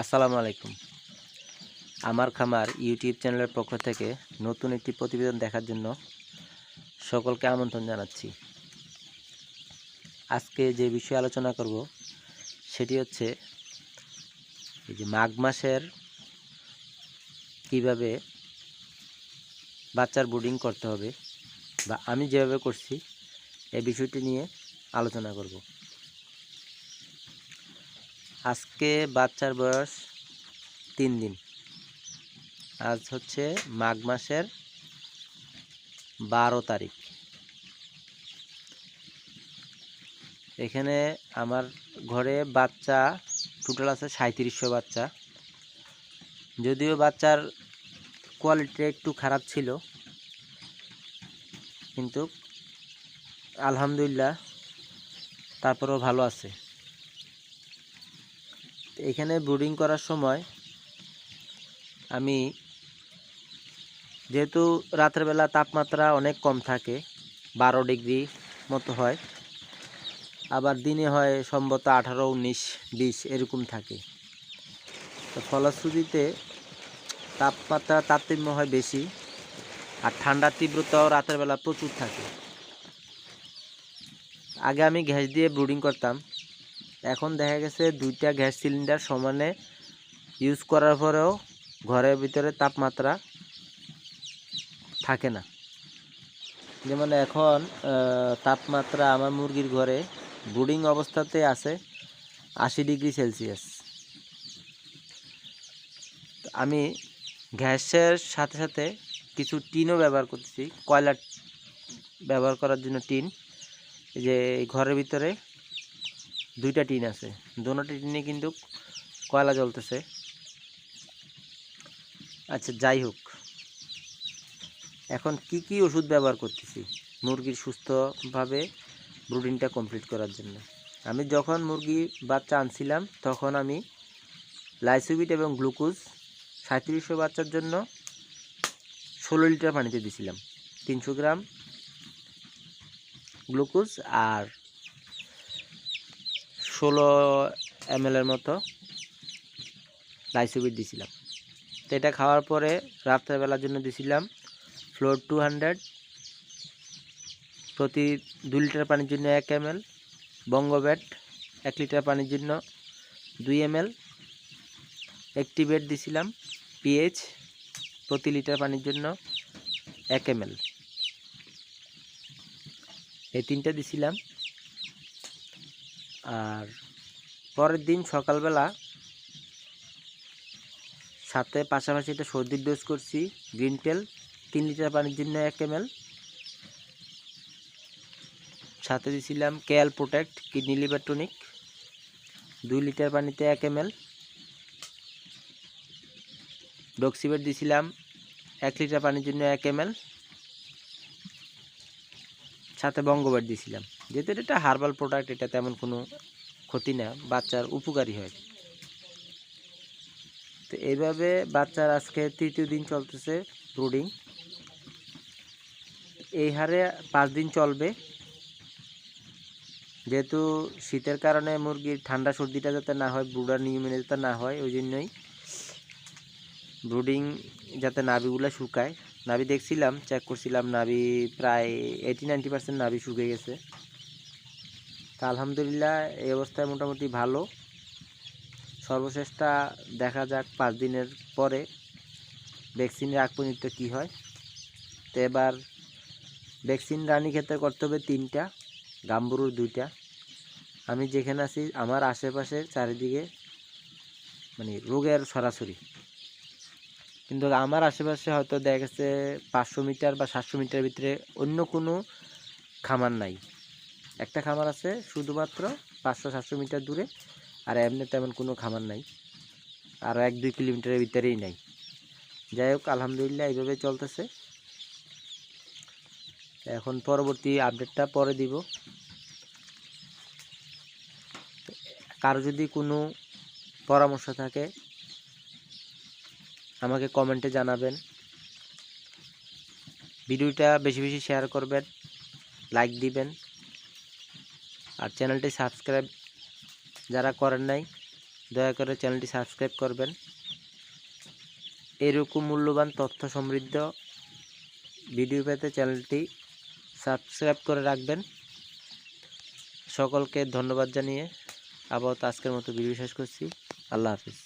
আসসালামু আলাইকুম। আমার খামার ইউটিউব চ্যানেলের পক্ষ থেকে নতুন একটি প্রতিবেদন দেখার জন্য সকলকে আমন্ত্রণ জানাচ্ছি। আজকে যে বিষয়ে আলোচনা করব, সেটি হচ্ছে এই যে মাঘ মাসের কীভাবে বাচ্চার বোর্ডিং করতে হবে বা আমি যেভাবে করছি এই বিষয়টি নিয়ে আলোচনা করব। আজকে বাচ্চার বয়স তিন দিন। আজ হচ্ছে মাঘ মাসের বারো তারিখ। এখানে আমার ঘরে বাচ্চা টোটাল আছে সাঁত্রিশশো বাচ্চা। যদিও বাচ্চার কোয়ালিটি একটু খারাপ ছিল, কিন্তু আলহামদুলিল্লাহ তারপরেও ভালো আছে। এখানে ব্রুডিং করার সময় আমি যেহেতু রাতের বেলা তাপমাত্রা অনেক কম থাকে, বারো ডিগ্রি মতো হয়, আবার দিনে হয় সম্ভবত আঠারো, উনিশ, বিশ এরকম থাকে। তো ফলশ্রুতিতে তাপমাত্রা তারতম্য হয় বেশি আর ঠান্ডার তীব্রতাও রাতের বেলা প্রচুর থাকে। আগে আমি গ্যাস দিয়ে ব্রুডিং করতাম এখন দেখা গেছে দুইটা গ্যাস সিলিন্ডার সমানে ইউজ করার পরেও ঘরের ভিতরে তাপমাত্রা থাকে না। যেমন এখন তাপমাত্রা আমার মুরগির ঘরে ব্রুডিং অবস্থাতে আছে আশি ডিগ্রি সেলসিয়াস। আমি গ্যাসের সাথে সাথে কিছু টিনও ব্যবহার করতেছি কয়লা ব্যবহার করার জন্য টিন, যে ঘরের ভিতরে দুইটা টিন আছে। দুটো টিনে কিন্তু কয়লা জ্বলতেছে। আচ্ছা যাই হোক। এখন কি কি ওষুধ ব্যবহার করতেছি? মুরগির সুস্থভাবে ব্রুডিংটা কমপ্লিট করার জন্য। আমি যখন মুরগি বাচ্চা আনছিলাম, তখন আমি লাইসোবিট এবং গ্লুকোজ সাঁত্রিশশো বাচ্চার জন্য ষোলো লিটার পানিতে দিছিলাম। তিনশো গ্রাম গ্লুকোজ আর ষোলো এম এর মতো লাইসোবিট দিছিলাম। তো এটা খাওয়ার পরে রাত্রেবেলার জন্য দিছিলাম ফ্লোর টু হান্ড্রেড প্রতি দু লিটার পানির জন্য এক এম এল বঙ্গব্যাট এক লিটার পানির জন্য দুই এম এল অ্যাক্টিভেট দিছিলাম পিএইচ প্রতি লিটার পানির জন্য এক এম এল এই তিনটা দিছিলাম। আর পরের দিন সকালবেলা সাথে পাশাপাশি একটা সর্দির ডোজ করছি গ্রিন টেল তিন লিটার পানির জন্য এক এম সাথে দিছিলাম কেয়াল প্রোটেক্ট কিডনি লিভার টনিক দুই লিটার পানিতে এক এম এল ডক্সিবেট দিয়েছিলাম এক লিটার পানির জন্য এক এম সাথে বঙ্গবেট দিছিলাম। যেহেতু এটা হার্বাল প্রোডাক্ট এটা তেমন কোনো ক্ষতি না, বাচ্চার উপকারী হয়। তো এইভাবে বাচ্চার আজকে তৃতীয় দিন চলতেছে ব্রুডিং এই হারে পাঁচ দিন চলবে। যেহেতু শীতের কারণে মুরগির ঠান্ডা সর্দিটা যাতে না হয় ব্রুডার নিয়মিত যাতে না হয়, ওই জন্যই ব্রুডিং যাতে নাভিগুলো শুকায়। নাভি দেখছিলাম চেক করছিলাম, নাভি প্রায় এইটি নাইনটি পার্সেন্ট নাভি শুকিয়ে গেছে। তা আলহামদুলিল্লাহ এই অবস্থায় মোটামুটি ভালো। সর্বশেষটা দেখা যাক পাঁচ দিনের পরে ভ্যাকসিনের আগ পর্যন্ত কী হয়। তো এবার ভ্যাকসিন রানী ক্ষেত্রে করতে হবে তিনটা, গাম্বুরুর দুইটা। আমি যেখানে আছি, আমার আশেপাশে চারিদিকে মানে রোগের সরাসরি। কিন্তু আমার আশেপাশে হয়তো দেখা গেছে পাঁচশো মিটার বা সাতশো মিটার ভিতরে অন্য কোনো খামার নাই। একটা খামার আছে শুধুমাত্র পাঁচশো, সাতশো মিটার দূরে, আর এমনি তেমন কোনো খামার নাই। আর এক, দুই কিলোমিটারের ভিতরেই নাই। যাই হোক, আলহামদুলিল্লাহ এইভাবে চলতেছে। এখন পরবর্তী আপডেটটা পরে দিব। কারও যদি কোনো পরামর্শ থাকে, আমাকে কমেন্টে জানাবেন। ভিডিওটা বেশি বেশি শেয়ার করবেন, লাইক দিবেন। আর চ্যানেলটি সাবস্ক্রাইব যারা করেন নাই, দয়া করে চ্যানেলটি সাবস্ক্রাইব করবেন। এরকম মূল্যবান তথ্য সমৃদ্ধ ভিডিও পেতে চ্যানেলটি সাবস্ক্রাইব করে রাখবেন। সকলকে ধন্যবাদ জানিয়ে আবার আজকের মতো ভিডিও শেষ করছি। আল্লাহ হাফিজ।